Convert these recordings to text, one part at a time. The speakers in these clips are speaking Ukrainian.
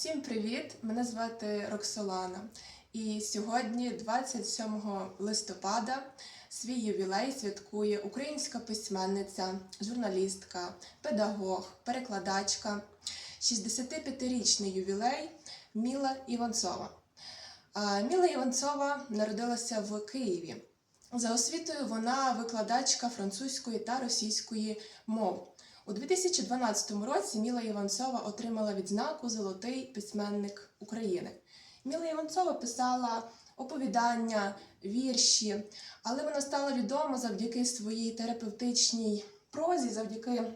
Всім привіт! Мене звати Роксолана. І сьогодні, 27 листопада, свій ювілей святкує українська письменниця, журналістка, педагог, перекладачка, 65-річний ювілей Міла Іванцова. Міла Іванцова народилася в Києві. За освітою вона викладачка французької та російської мов. У 2012 році Міла Іванцова отримала відзнаку Золотий письменник України. Міла Іванцова писала оповідання, вірші, але вона стала відома завдяки своїй терапевтичній прозі, завдяки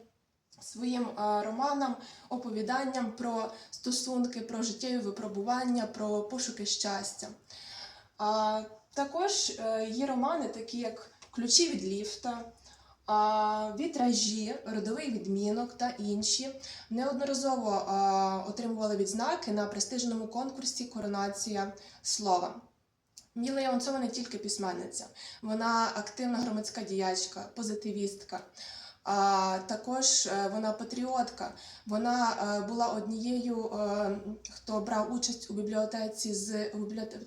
своїм романам, оповіданням про стосунки, про життєві випробування, про пошуки щастя. А також е, є романи, такі як Ключі від ліфта, Вітражі, родовий відмінок та інші неодноразово отримували відзнаки на престижному конкурсі Коронація слова. Міла Іванцова не тільки письменниця, вона активна громадська діячка, позитивістка. А також е, вона патріотка. Вона е, була однією, е, хто брав участь у бібліотеці з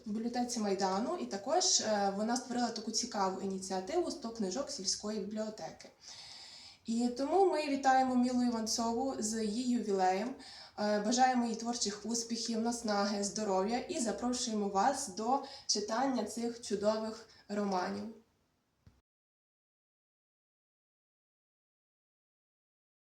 бібліотеці Майдану, і також вона створила таку цікаву ініціативу 100 книжок сільської бібліотеки. І тому ми вітаємо Мілу Іванцову з її ювілеєм. Бажаємо їй творчих успіхів, наснаги, здоров'я і запрошуємо вас до читання цих чудових романів.